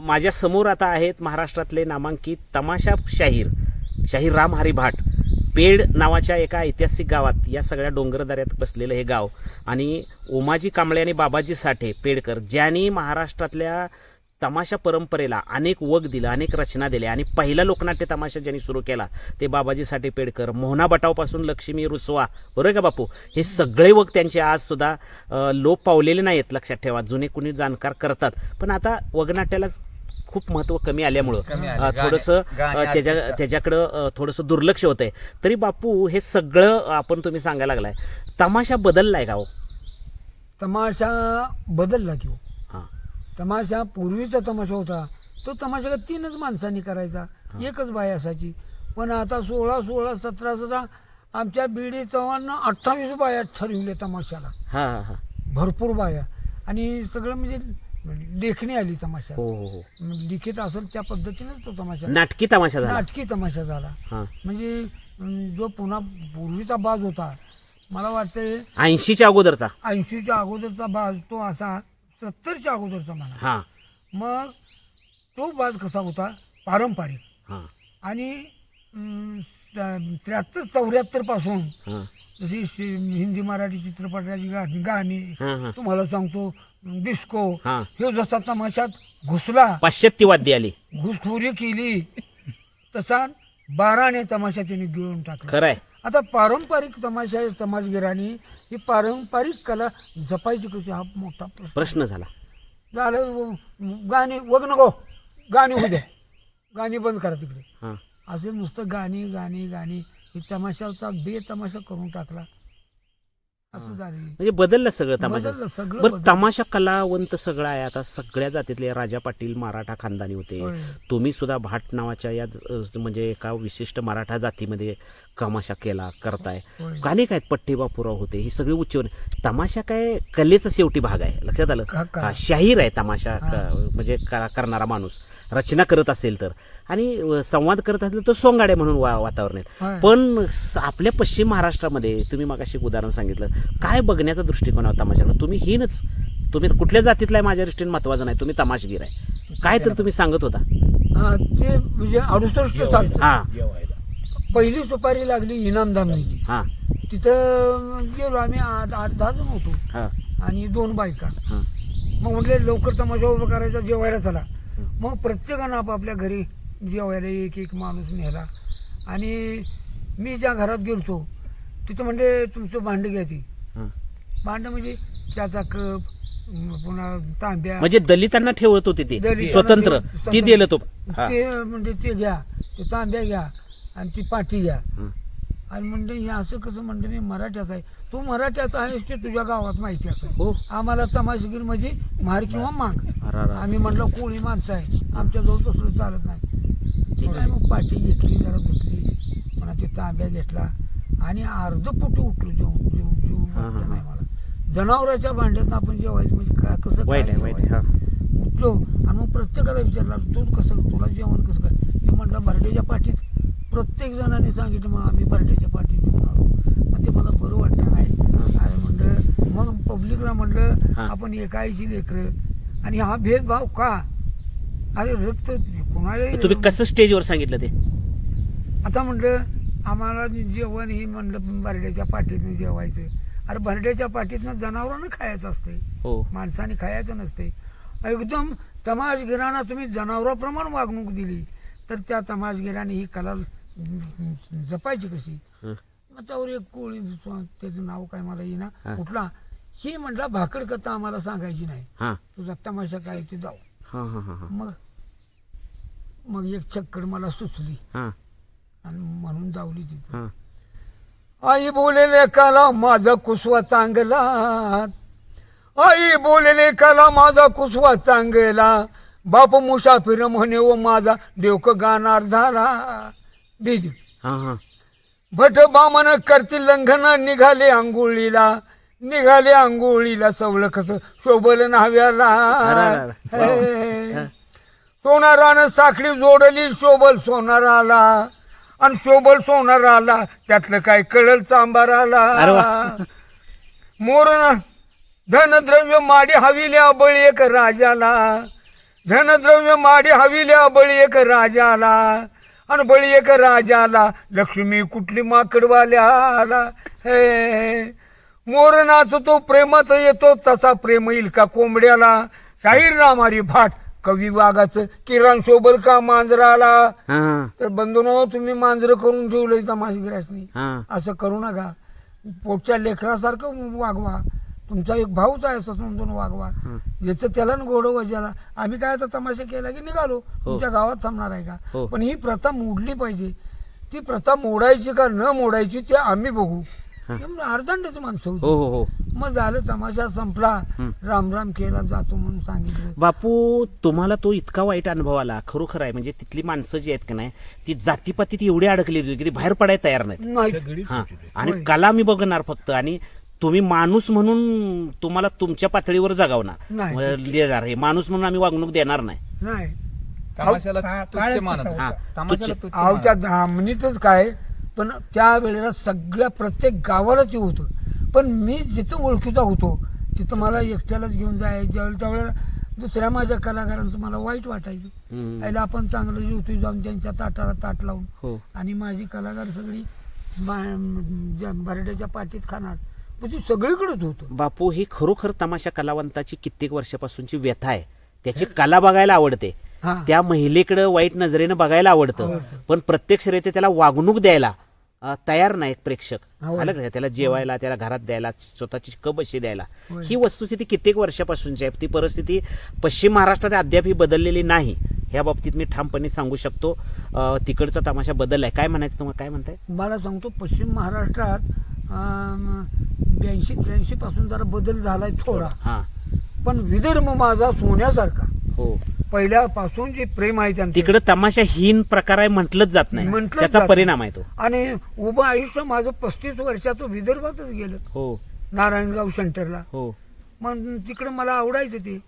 माझ्यासमोर आता आहेत महाराष्ट्रातले नामांकित तमाशा शाहीर शाहीर राम हरिभाट. पेड नावाच्या एका ऐतिहासिक गावात या सगळ्या डोंगरदऱ्यात बसलेलं हे गाव. आणि ओमाजी कांबळे आणि बाबाजी साठे पेडकर ज्यांनी महाराष्ट्रातल्या तमाशा परंपरेला अनेक वग दिलं अनेक रचना दिल्या आणि पहिला लोकनाट्य तमाशा ज्यांनी सुरू केला ते बाबाजी साठे पेडकर मोहना बटावपासून लक्ष्मी रुसवा. बरोबर आहे का बापू? हे सगळे वग त्यांचे आज सुद्धा लोप पावलेले नाहीत लक्षात ठेवा. जुने कुणी जाणकार करतात. पण आता वगनाट्याला खूप महत्त्व कमी आल्यामुळं थोडंसं त्याच्या. त्याच्याकडं थोडंसं दुर्लक्ष होतंय. तरी बापू हे सगळं आपण तुम्ही सांगायला लागलाय. तमाशा बदललाय का हो? तमाशा बदलला की. हां. तमाशा पूर्वीचा तमाशा होता. तो तमाशा का तीनच माणसांनी करायचा. एकच बाई असायची. पण आता सोळा सोळा सतरा सतरा आमच्या बीडी चव्हाणनं अठ्ठावीस बाया ठरविले तमाशाला. हां हां हां. भरपूर बाया. आणि सगळं म्हणजे लेखणी आली तमाशा. हो हो हो. लिखित असेल त्या पद्धतीनेच तो तमाशा. नाटकी तमाशा झाला. नाटकी तमाशा झाला. म्हणजे जो पुन्हा पूर्वीचा बाज होता मला वाटतंय ऐंशीच्या अगोदरचा. ऐंशीच्या अगोदरचा बाज तो असा सत्तरच्या अगोदरचा म्हणा. हां. मग तो बाज कसा होता? पारंपरिक. हां. आणि त्र्याहत्तर चौऱ्याहत्तरपासून हां. जशी शि- हिंदी मराठी चित्रपटाची गाणी हां हां. तुम्हाला सांगतो डिस्को हां. हे जसा तमाशात घुसला पाश्चात्य वाद्य आली. घुसखोरी केली तसा बाराने तमाशा त्यांनी गिळून टाकला. खरं आहे आता पारंपरिक तमाशा समाजगिरांनी ही पारंपरिक कला जपायची कशी? हा मोठा प्रश्न. प्रश्न झाला. झालं गाणी वग नको. गाणी होऊ द्या गाणी बंद करा तिकडे. हां. असे नुसतं गाणी गाणी गाणी. ही तमाशाचा बेतमाशा करून टाकला. असं झालं म्हणजे बदललं सगळं तमाशा. बदललं, सगळं बरं बदललं. तमाशा कलावंत सगळं आहे. आता सगळ्या जातीतले राजा पाटील मराठा खानदानी होते. होय. तुम्ही सुद्धा भाट नावाच्या या ज- म्हणजे एका विशिष्ट मराठा जातीमध्ये तमाशा केला करताय. होय. गाणे काय पट्टीबापुराव होते. हे सगळे उच्चार तमाशा काय कलेचा शेवटी भाग आहे. लक्षात आलं? का- का- हा, शाहीर आहे तमाशा. क- म्हणजे करणारा माणूस. रचना करत असेल तर. आणि संवाद करत असेल तर सोंगाडे म्हणून वा वातावरण आहे. पण आपल्या पश्चिम महाराष्ट्रामध्ये तुम्ही मग अशी उदाहरण सांगितलं. काय बघण्याचा दृष्टिकोन आहे तमाशाकडे? तुम्ही हीनच. तुम्ही कुठल्या जातीतला आहे माझ्या दृष्टीने महत्वाचं नाही. तुम्ही तमाशगीर आहे. काय तर तुम्ही सांगत होता. हा, ते म्हणजे अडुसष्ट हा. पहिली सुपारी लागली इनामदामनीची हा. तिथं गेलो आम्ही आठ आठ दहा जण होतो. हा. आणि दोन बायका. हा. मग म्हटले लवकर तमाशा उभं करायचा जेवायला चला. मग प्रत्येकानं आपापल्या घरी जेवायला एक एक माणूस नेला आणि मी ज्या घरात गेलतो तिथं म्हणजे तुमचं भांडं घ्या ती. भांडं म्हणजे त्याचा कप पुन्हा तांब्या म्हणजे दलितांना ठेवत होते ते दलितांना स्वतंत्र ते-. दिलं तो हा. ते म्हणजे ते घ्या ते तांब्या घ्या आणि ती पाठी घ्या हा. आणि म्हणजे हे असं कसं म्हणतं मी मराठ्याचा आहे. तू मराठ्याचा आहेस ते तुझ्या गावात माहिती असं हो. आम्हाला तमाशगीर म्हणजे मार किंवा माग. आम्ही म्हणलं कोळी माणसं आहे. आमच्याजवळ तसलं चालत नाही. ठीक आहे मग पाठी घेतली जरा धुतली पुन्हा ते तांब्या घेतला. आणि अर्ध पोट उठलो जेवण जेवण. नाही मला. जनावराच्या भांड्यात आपण जेवायचं म्हणजे काय कसं काय उठलो आणि मग प्रत्येकाला विचारला तू कसं तुला जेवण कसं काय? मी म्हटलं बर्डेच्या पाठीत प्रत्येक जणांनी सांगितलं मग आम्ही आलो. मग ते मला बरं वाटलं नाही. आणि म्हणलं मग पब्लिकला म्हणलं. आपण एकायची लेकरं. आणि हा भेदभाव का? अरे रक्त कोणालाही तुम्ही कसं स्टेजवर सांगितलं ते? आता म्हणलं आम्हाला जेवण ही म्हणलं बर्ड्याच्या पाठीतनं जेवायचं. अरे बर्ड्याच्या पाठीतनं जनावरांना खायचं असते हो. माणसाने खायचं नसते एकदम तमाशगिरांना तुम्ही जनावराप्रमाणे वागणूक दिली. तर त्या तमाशगिराने ही कला जपायची कशी. मग त्यावर एक कोळी त्याचं नाव काय मला येईना. कुठला? ही म्हटला भाकड कथा आम्हाला सांगायची नाही. तुझा तमाशा काय ते जाऊ. मग मग एक चक्कर मला सुचली. हा. आणि म्हणून जावली तिथं. आई बोलेले कला माझा कुसवा चांगला. आई बोलेले कला माझा कुसवा चांगला. बाप मुसाफिर म्हणे व माझा देवक गाणार झाला. बीज हा हा. भट बामन करतील लंघन निघाले आंघोळीला. निघाले आंघोळीला सवळ कस शोभल हे. सोनारानं साखळी जोडली शोभल सोनाराला. आणि शोभल सोनाराला त्यातलं काय कळल चांबाराला. मोरण धनद्रव्य माडी हविल्या बळी एक राजाला. धनद्रव्य माडी हविल्या बळी एक राजाला. आणि बळी एक राजाला लक्ष्मी कुठली माकडवाल्याला हे मोर नाचतो प्रेमात येतो तसा प्रेम येईल का कोंबड्याला? शाहीर रामारी भाट कवी वाघाचं किरण सोबत का मांजराला? तर बंधूनो तुम्ही मांजरं करून ठेवलंय तमाशगिरासनी. हा. असं करू नका. पोटच्या लेकरासारखं वागवा. तुमचा एक भाऊच आहे असं समजून वागवा. याचं त्याला न गोड वजाला आम्ही काय आता तमाशा केला की निघालो. तुमच्या गावात थांबणार आहे हो. का पण ही प्रथा मोडली पाहिजे. ती प्रथा मोडायची का न मोडायची ते आम्ही बघू. अर्धांडच माणसं हो होती. हो हो मग झालं तमाशा संपला. राम राम केला जातो म्हणून सांगितलं. बापू तुम्हाला तो इतका वाईट अनुभव आला. खरोखर आहे. म्हणजे तिथली माणसं जी आहेत का नाही ती जातीपातीत एवढी अडकलेली होती की ती बाहेर पडायला तयार नाहीत. नाही. हा. आणि कला मी बघणार फक्त. आणि तुम्ही माणूस म्हणून तुम्हाला तुमच्या पातळीवर जगावणार नाही. मग देणार हे माणूस म्हणून आम्ही वागणूक देणार नाही. नाही. तमाशाला का- तुच्छ काळच मानत तसा हा, तमाशाला तुच्छ. तुच्छ आवच्या मानत. धामणीतच काय पण त्या वेळेला सगळ्या प्रत्येक गावालाच होतं. पण मी जिथं ओळखीचा होतो तिथं मला एकट्यालाच घेऊन जायचं ज्यावेळेला त्यावेळेला दुसऱ्या माझ्या कलाकारांचं मला वाईट वाटायचं. हम्म. पहिला आपण चांगलं जेवतोय जाऊन त्यांच्या ताटाला ताट लावून. हो. आणि माझी कलाकार सगळी बा- ज्या बरड्याच्या पाठीत खाणार. ती सगळीकडेच होतं. बापू ही खरोखर तमाशा कलावंताची कित्येक वर्षापासूनची व्यथा आहे. त्याची कला बघायला आवडते. हा. त्या महिलेकडे वाईट नजरेनं बघायला आवडतं. पण प्रत्यक्ष रीते त्याला वागणूक द्यायला अ, तयार नाही प्रेक्षक. आलं का त्याला जेवायला त्याला घरात द्यायला स्वतःची कप अशी द्यायला. ही वस्तुस्थिती कित्येक वर्षापासूनची आहे. ती परिस्थिती पश्चिम महाराष्ट्रात अद्याप ही बदललेली नाही. ह्या बाबतीत मी ठामपणे सांगू शकतो अ, तिकडचा तमाशा बदललाय. काय म्हणायचं तुम्हाला? काय म्हणताय? मला सांगतो पश्चिम महाराष्ट्रात ब्याऐंशी त्र्याऐंशी पासून जरा बदल झालाय थोडा. हा. पण विदर्भ माझा सोन्यासारखा. हो. पहिल्यापासून जे प्रेम आहे त्यांचं. तिकडे तमाशा हीन प्रकार आहे म्हटलंच जात नाही. म्हटलंच त्याचा जात परिणाम आहे तो. आणि उभं आयुष्य माझं पस्तीस वर्षाचं विदर्भातच गेलं. हो. नारायणगाव सेंटरला. हो. मग तिकडं मला आवडायचं ते.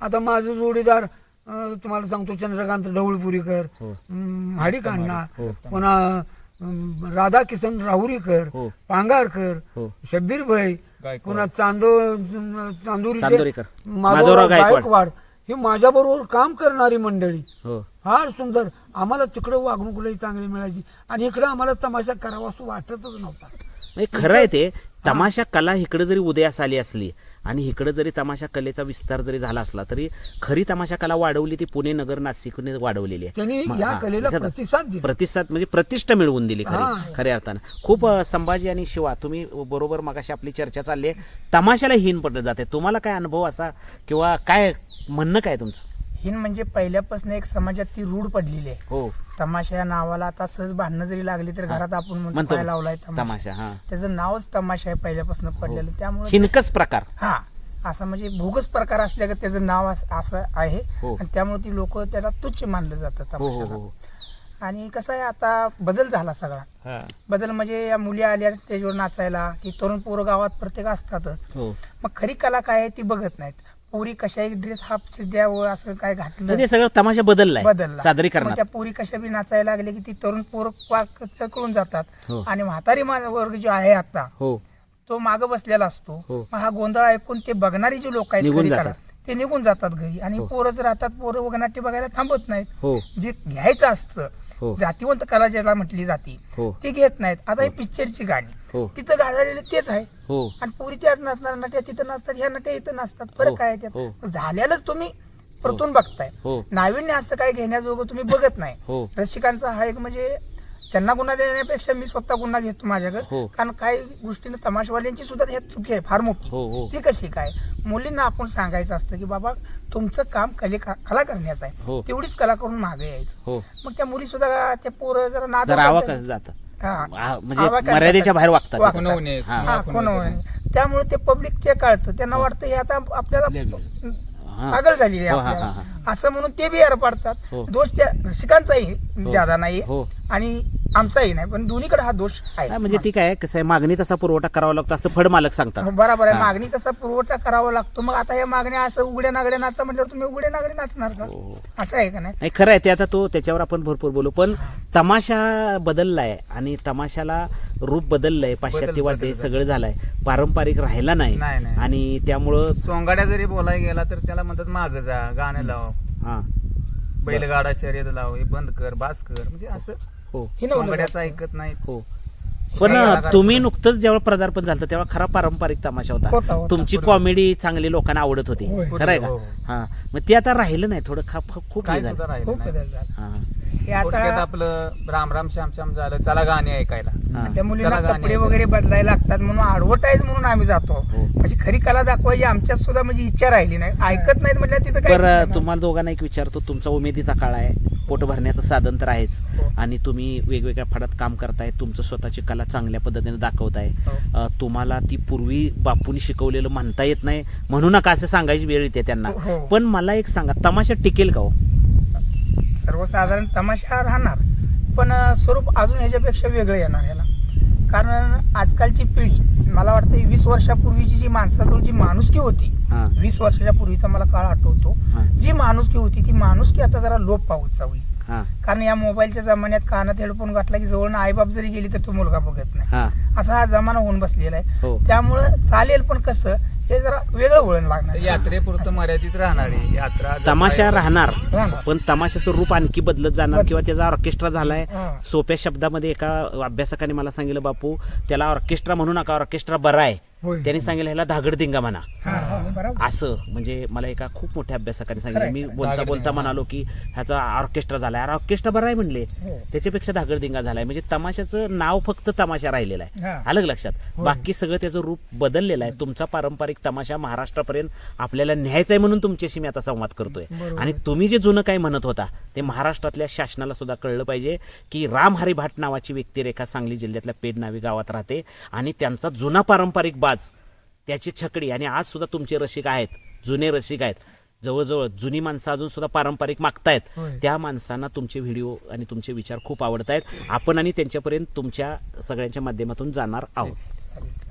आता माझं जोडीदार अं, तुम्हाला सांगतो चंद्रकांत ढवळपुरीकर हो. अं, हाडिक अण्णा पुन्हा अं, राधाकिशन राहुरीकर हो. पांगारकर हो. शब्बीर भाई गायकवाड. पुन्हा चांदो चांदोरीकर. माधवराव माधवराव गायकवाड. गायकवाड ही माझ्या बरोबर काम करणारी मंडळी हो फार सुंदर आम्हाला तिकडे वागणूकलाही चांगली मिळायची आणि इकडे आम्हाला तमाशा करावा असं वाटतच नव्हता म्हणजे खरं आहे ते तमाशा कला इकडे जरी उदयास आली असली आणि इकडे जरी तमाशा कलेचा विस्तार जरी झाला असला तरी खरी तमाशा कला वाढवली ती पुणे नगर नाशिकने वाढवलेली आहे. त्यांनी म- या कलेला एखादा- प्रतिसाद म्हणजे प्रतिष्ठा मिळवून दिली. खरी खऱ्या अर्थानं. खूप संभाजी आणि शिवा तुम्ही बरोबर मगाशी आपली चर्चा चालली आहे. तमाशाला हीन पडलं जाते. तुम्हाला काय अनुभव असा किंवा काय म्हणणं काय तुमचं? हिन म्हणजे पहिल्यापासून एक समाजात ती रूढ पडलेली आहे. हो. तमाशा या नावाला आता सहज भांडणं जरी लागली तर घरात आपण म्हणतो म्हणतो काय लावलाय तमाशा. तमाशा हा. त्याचं नावच तमाशा आहे पहिल्यापासून पडलेलं. त्यामुळे हिनकच प्रकार. हा. असं म्हणजे भोगच प्रकार असल्या का त्याचं नाव अस- असं आहे. हो. आणि त्यामुळे ती लोक त्याला तुच्छ मानलं जातं हो हो तमाशाला. हो. आणि कसं आहे आता बदल झाला सगळा. हा. बदल म्हणजे या मुली आल्या स्टेजवर नाचायला की तरुण पोरं गावात प्रत्येक असतातच. हो. मग खरी कला काय आहे ती बघत नाहीत. पोरी कशाही ड्रेस हाफ द्यावं असं काय घातलं म्हणजे सगळं तमाशा बदललाय बदलला मग सादरीकरणात त्या पोरी कशा बी नाचायला लागले की ती तरुण पोरं पाक चकळून जातात हो. आणि म्हातारी मा- वर्ग जो आहे आता हो तो माग बसलेला असतो हो. मग हा गोंधळ ऐकून ते बघणारी जे लोक आहेत निघून जातात. कला, ते निघून जातात घरी आणि हो. पोरच राहतात पोरं वगनाट्य बघायला थांबत नाहीत हो जे घ्यायचं असतं हो. जातीवंत कला ज्याला म्हटली जाती हो. ती घेत नाहीत आता ही पिक्चरची गाणी हो. तिथं घाललेले तेच आहे हो आणि पुरी त्याच नसणार नट्या तिथं नसतात ह्या नट्या इथं नसतात हो, फरक काय आहे हो. त्यात झाल्यालाच तुम्ही परतून बघताय हो. नाविन्य असं काय घेण्याजोगं तुम्ही बघत नाही हो. रसिकांचा हा एक म्हणजे त्यांना गुन्हा देण्यापेक्षा मी स्वतः गुन्हा घेतो माझ्याकडे. हो. कारण काही गोष्टीने तमाशवाल्यांची सुद्धा ह्यात चुकी आहे फार मोठी. हो, हो. ती कशी काय? मुलींना आपण सांगायचं असतं की बाबा तुमचं काम कले कला करण्याचं हो. आहे तेवढीच कला करून मागे यायचं. हो. मग त्या मुली सुद्धा त्या पोरं जरा नाद जरा आवाक जात. हा. म्हणजे. मर्यादेच्या बाहेर वागतात. हा. हा त्यामुळे ते पब्लिकचे कळतं. त्यांना वाटतं हे आता आपल्याला हा. पागल झालेली आहे हो, हा, आपल्याला. हा, असं म्हणून ते बी यार पाडतात हो. दोष त्या रसिकांचाही ज्यादा नाही हो. आणि आमचाही नाही पण दोन्हीकडे हा दोष आहे. म्हणजे ती काय कसं आहे मागणी तसा पुरवठा करावा लागतो असं फड मालक सांगतात. हो, बरोबर आहे हा. मागणी तसा पुरवठा करावा लागतो. मग आता या मागण्या असं उघड्या नागड्या नाचा म्हटल्यावर तुम्ही उघड्या नागडे नाचणार का? हो. असं आहे का नाही? खरं आहे ते आता तो त्याच्यावर आपण भरपूर बोलू पण तमाशा बदललाय आणि तमाशाला रूप बदललंय पाश्चात्यवाद हे सगळं झालंय. पारंपरिक राहिला नाही. आणि त्यामुळं सोंगाड्या जरी बोलायला गेला तर त्याला म्हणतात माग जा गाणं लाव. हा. बैलगाडा शर्यत लाव हे बंद कर बास कर. म्हणजे असं हो. ऐकत नाही हो. पण तुम्ही नुकतंच जेव्हा पदार्पण झालं तेव्हा खरा पारंपरिक तमाशा होता. तुमची कॉमेडी चांगली लोकांना आवडत होती. होय. खरं आहे का? हो, हो. हा. मग ते आता राहिलं नाही थोडं खूप हे नाही. हा, हे आपलं राम राम श्याम श्याम झालं चला गाणी ऐकायला. त्या गाणी कपडे. वगैरे बदलायला लागतात म्हणून ऍडव्हर्टाईज म्हणून आम्ही जातो. म्हणजे खरी कला दाखवायची आमच्यात सुद्धा म्हणजे इच्छा राहिली नाही. ऐकत नाहीत म्हटलं तिथं तुम्हाला दोघांना एक विचारतो तुमचा उमेदीचा काळ आहे. पोट भरण्याचं साधन तर आहेच हो. आणि तुम्ही वेगवेगळ्या फडात काम करताय तुमचं स्वतःची कला चांगल्या पद्धतीने दाखवताय हो. तुम्हाला ती पूर्वी बापूंनी शिकवलेलं म्हणता येत नाही म्हणू नका असं सांगायची वेळ येते त्यांना हो. पण मला एक सांगा तमाशा टिकेल का हो सर्वसाधारण तमाशा राहणार पण स्वरूप अजून ह्याच्यापेक्षा वेगळं येणार ह्याला कारण आजकालची पिढी मला वाटतं वीस वर्षापूर्वीची जी माणसाजवळ जी माणुसकी होती हा. वीस वर्षाच्या पूर्वीचा मला काळ आठवतो. हा. जी माणुसकी होती ती माणुसकी आता जरा लोप पावत चावली हा. कारण या मोबाईलच्या जमान्यात कानात हेडफोन घातला की जवळ आईबाप जरी गेली तर तो मुलगा बघत नाही. हा. असा हा जमाना होऊन बसलेला आहे. हो. त्यामुळं चालेल पण कसं हे जरा वेगळं वळण लागणार तर यात्रेपुरतं मर्यादित राहणारी यात्रा जत्रा तमाशा राहणार. राहणार. पण तमाशाचं रूप आणखी बदलत जाणार बदल- किंवा त्याचा ऑर्केस्ट्रा झालाय. हा. सोप्या शब्दामध्ये एका अभ्यासकाने मला सांगितलं बापू त्याला ऑर्केस्ट्रा म्हणू नका ऑर्केस्ट्रा बरा आहे. होय. त्यांनी सांगितलं ह्याला धागडदिंगा म्हणा. हा, हा, बरोबर. असं म्हणजे मला एका खूप मोठ्या अभ्यासकाने सांगितलं. खरंय, मी. बोलता बोलता म्हणालो की ह्याचा ऑर्केस्ट्रा झालाय. अरे ऑर्केस्ट्रा बरा आहे म्हणले. हो. त्याच्यापेक्षा धागडदिंगा झालाय. म्हणजे तमाशाचं नाव फक्त तमाशा राहिलेलं आहे. हा. का लक्षात? बाकी सगळं त्याचं रूप बदललेलं आहे. तुमचा पारंपरिक तमाशा महाराष्ट्रापर्यंत आपल्याला न्यायचा आहे म्हणून तुमच्याशी मी आता संवाद करतोय. आणि तुम्ही जे जुनं काय म्हणत होता ते महाराष्ट्रातल्या शासनाला सुद्धा कळलं पाहिजे की राम हरी भाट नावाची व्यक्तिरेखा सांगली जिल्ह्यातल्या पेड नावी गावात राहते आणि त्यांचा जुना पारंपरिक बाज त्याची छकडी आणि आज सुद्धा तुमचे रसिक आहेत जुने रसिक आहेत. जवळजवळ जुनी माणसं अजून सुद्धा पारंपरिक मागतायत. त्या माणसांना तुमचे व्हिडिओ आणि तुमचे विचार खूप आवडत आहेत आपण आणि त्यांच्यापर्यंत तुमच्या सगळ्यांच्या माध्यमातून जाणार आहोत.